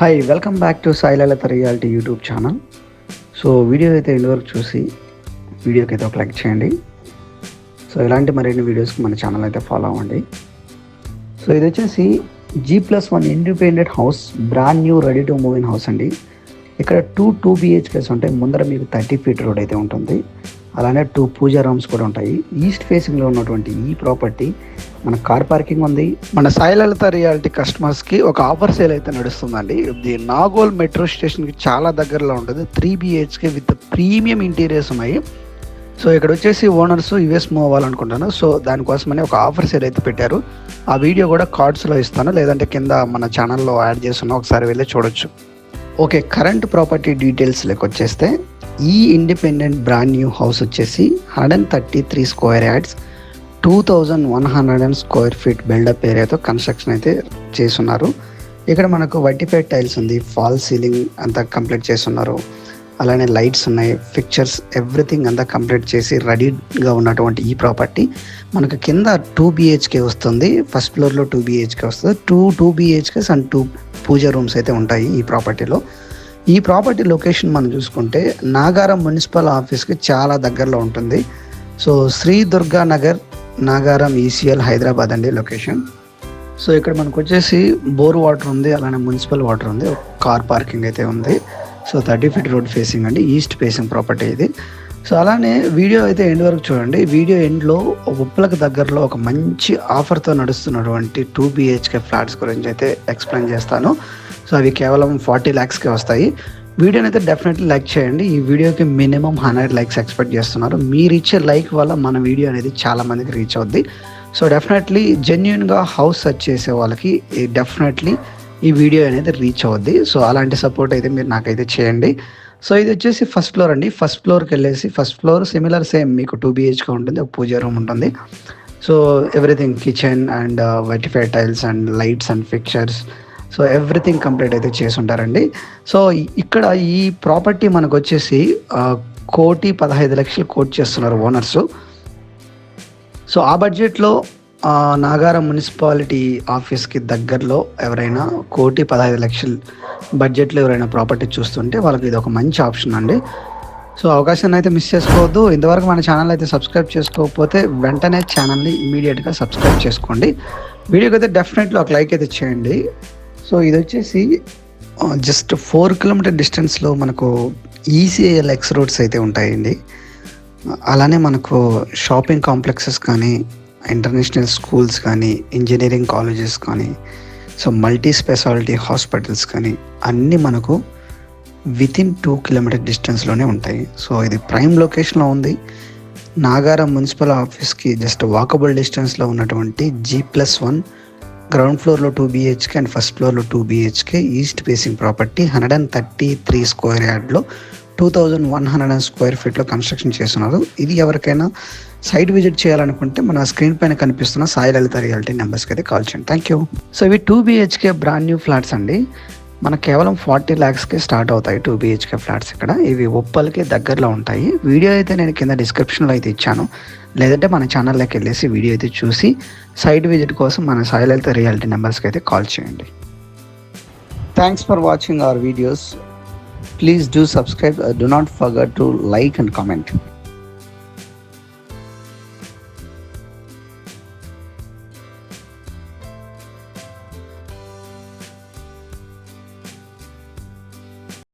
Hi welcome back to Sailatha reality YouTube channel so video అయితే end వరకు చూసి వీడియోకి అయితే ఒక లైక్ చేయండి. సో ఇలాంటి మరిన్ని వీడియోస్కి మన ఛానల్ అయితే ఫాలో అవ్వండి. సో ఇది వచ్చేసి G plus one independent house brand new ready to move in house అండి. ఇక్కడ టూ టూ బిహెచ్కేస్ ఉంటాయి. ముందర మీకు థర్టీ ఫీట్ రోడ్ అయితే ఉంటుంది. అలానే టూ పూజా రూమ్స్ కూడా ఉంటాయి. ఈస్ట్ ఫేసింగ్లో ఉన్నటువంటి ఈ ప్రాపర్టీ మన కార్ పార్కింగ్ ఉంది. మన సాయిలలిత రియాలిటీ కస్టమర్స్కి ఒక ఆఫర్ సేల్ అయితే నడుస్తుందండి. ఇది నాగోల్ మెట్రో స్టేషన్కి చాలా దగ్గరలో ఉంటుంది. Three BHK with premium interiors ఉన్నాయి. సో ఇక్కడ వచ్చేసి ఓనర్స్ యుఎస్ మూవ్ అవ్వాలనుకుంటాను. సో దానికోసమని ఒక ఆఫర్ సేల్ అయితే పెట్టారు. ఆ వీడియో కూడా కార్డ్స్లో ఇస్తాను. లేదంటే కింద మన ఛానల్లో యాడ్ చేస్తున్నా. ఒకసారి వెళ్ళి చూడొచ్చు. ఓకే కరెంట్ ప్రాపర్టీ డీటెయిల్స్ లెక్క వచ్చేస్తే ఈ ఇండిపెండెంట్ బ్రాండ్ న్యూ హౌస్ వచ్చేసి hundred and thirty three square yards two thousand one hundred and square feet buildup ఏరియాతో construction అయితే చేస్తున్నారు. ఇక్కడ మనకు వైటిఫైడ్ టైల్స్ ఉంది ఫాల్ సీలింగ్ అంతా కంప్లీట్ చేస్తున్నారు. అలానే లైట్స్ ఉన్నాయి పిక్చర్స్ ఎవ్రీథింగ్ అంతా కంప్లీట్ చేసి రెడీగా ఉన్నటువంటి ఈ ప్రాపర్టీ. మనకు కింద టూ బిహెచ్కే వస్తుంది ఫస్ట్ ఫ్లోర్లో టూ బిహెచ్కే వస్తుంది. Two two BHKs and two pooja rooms అయితే ఉంటాయి ఈ ప్రాపర్టీలో. ఈ ప్రాపర్టీ లొకేషన్ మనం చూసుకుంటే నాగారం మున్సిపల్ ఆఫీస్కి చాలా దగ్గరలో ఉంటుంది. సో శ్రీ దుర్గా నగర్ నాగారం ఈసీఎల్ హైదరాబాద్ అండి లొకేషన్. సో ఇక్కడ మనకు వచ్చేసి బోర్ వాటర్ ఉంది అలానే మున్సిపల్ వాటర్ ఉంది కార్ పార్కింగ్ అయితే ఉంది. So thirty feet road facing అండి ఈస్ట్ ఫేసింగ్ ప్రాపర్టీ ఇది. సో అలానే వీడియో అయితే ఎండ్ వరకు చూడండి. వీడియో ఎండ్లో ఉప్పలకు దగ్గరలో ఒక మంచి ఆఫర్తో నడుస్తున్నటువంటి టూ బిహెచ్కే ఫ్లాట్స్ గురించి అయితే ఎక్స్ప్లెయిన్ చేస్తాను. సో అవి కేవలం ఫార్టీ ల్యాక్స్కే వస్తాయి. వీడియోని అయితే డెఫినెట్లీ లైక్ చేయండి. ఈ వీడియోకి మినిమం హండ్రెడ్ లైక్స్ ఎక్స్పెక్ట్ చేస్తున్నారు. మీరు ఇచ్చే లైక్ వల్ల మన వీడియో అనేది చాలా మందికి రీచ్ అవుద్ది. సో డెఫినెట్లీ జెన్యున్గా హౌస్ సెర్చ్ చేసే వాళ్ళకి డెఫినెట్లీ ఈ వీడియో అనేది రీచ్ అవుద్ది. సో అలాంటి సపోర్ట్ అయితే మీరు నాకైతే చేయండి. సో ఇది వచ్చేసి ఫస్ట్ ఫ్లోర్ అండి. ఫస్ట్ ఫ్లోర్కి వెళ్ళేసి ఫస్ట్ ఫ్లోర్ సిమిలర్ సేమ్ మీకు టూ బిహెచ్కే ఉంటుంది. ఒక పూజ రూమ్ ఉంటుంది. So everything kitchen and uh, vitrified tiles and lights and fixtures so everything complete అయితే చేసి ఉంటారండి సో ఇక్కడ ఈ ప్రాపర్టీ మనకు వచ్చేసి కోటి పదహైదు లక్షలు కోట్ చేస్తున్నారు ఓనర్స్. సో ఆ బడ్జెట్లో నాగారం మున్సిపాలిటీ ఆఫీస్కి దగ్గరలో ఎవరైనా కోటి పదహైదు లక్షలు బడ్జెట్లో ఎవరైనా ప్రాపర్టీ చూస్తుంటే వాళ్ళకి ఇది ఒక మంచి ఆప్షన్ అండి. సో అవకాశాన్ని అయితే మిస్ చేసుకోవద్దు. ఇంతవరకు మన ఛానల్ అయితే సబ్స్క్రైబ్ చేసుకోకపోతే వెంటనే ఛానల్ని ఇమీడియట్గా సబ్స్క్రైబ్ చేసుకోండి. వీడియోకి అయితే డెఫినెట్లీ ఒక లైక్ అయితే చేయండి. సో ఇది వచ్చేసి జస్ట్ ఫోర్ కిలోమీటర్ డిస్టెన్స్లో మనకు ఈసీఐఎల్ ఎక్స్ రోడ్స్ అయితే ఉంటాయండి. అలానే మనకు షాపింగ్ కాంప్లెక్సెస్ కానీ ఇంటర్నేషనల్ స్కూల్స్ కానీ ఇంజనీరింగ్ కాలేజెస్ కానీ సో మల్టీ స్పెషాలిటీ హాస్పిటల్స్ కానీ అన్నీ మనకు వితిన్ టూ కిలోమీటర్ డిస్టెన్స్లోనే ఉంటాయి. సో ఇది ప్రైమ్ లొకేషన్లో ఉంది. నాగారం మున్సిపల్ ఆఫీస్కి జస్ట్ వాకబుల్ డిస్టెన్స్లో ఉన్నటువంటి జీ ప్లస్ వన్ గ్రౌండ్ ఫ్లోర్లో టూ బీహెచ్కే అండ్ ఫస్ట్ ఫ్లోర్లో two BHK east facing property hundred and thirty three square యార్డ్లో two thousand one hundred and square ఫీట్లో construction చేస్తున్నారు. ఇది ఎవరికైనా సైట్ విజిట్ చేయాలనుకుంటే మన స్క్రీన్ పైన కనిపిస్తున్న సాయి లలిత రియాలిటీ నెంబర్స్కి అయితే కాల్ చేయండి. థ్యాంక్ యూ సో ఇవి two BHK brand new flats అండి. మన కేవలం ఫార్టీ ల్యాక్స్కి స్టార్ట్ అవుతాయి టూ బీహెచ్కే ఫ్లాట్స్ ఇక్కడ. ఇవి ఉప్పల్కి దగ్గరలో ఉంటాయి. వీడియో అయితే నేను కింద డిస్క్రిప్షన్లో అయితే ఇచ్చాను. లేదంటే మన ఛానల్లోకి వెళ్ళేసి వీడియో అయితే చూసి సైట్ విజిట్ కోసం మన సాయి రియాలిటీ నెంబర్స్కి అయితే కాల్ చేయండి. Thanks for watching our videos please do subscribe do not forget to like and comment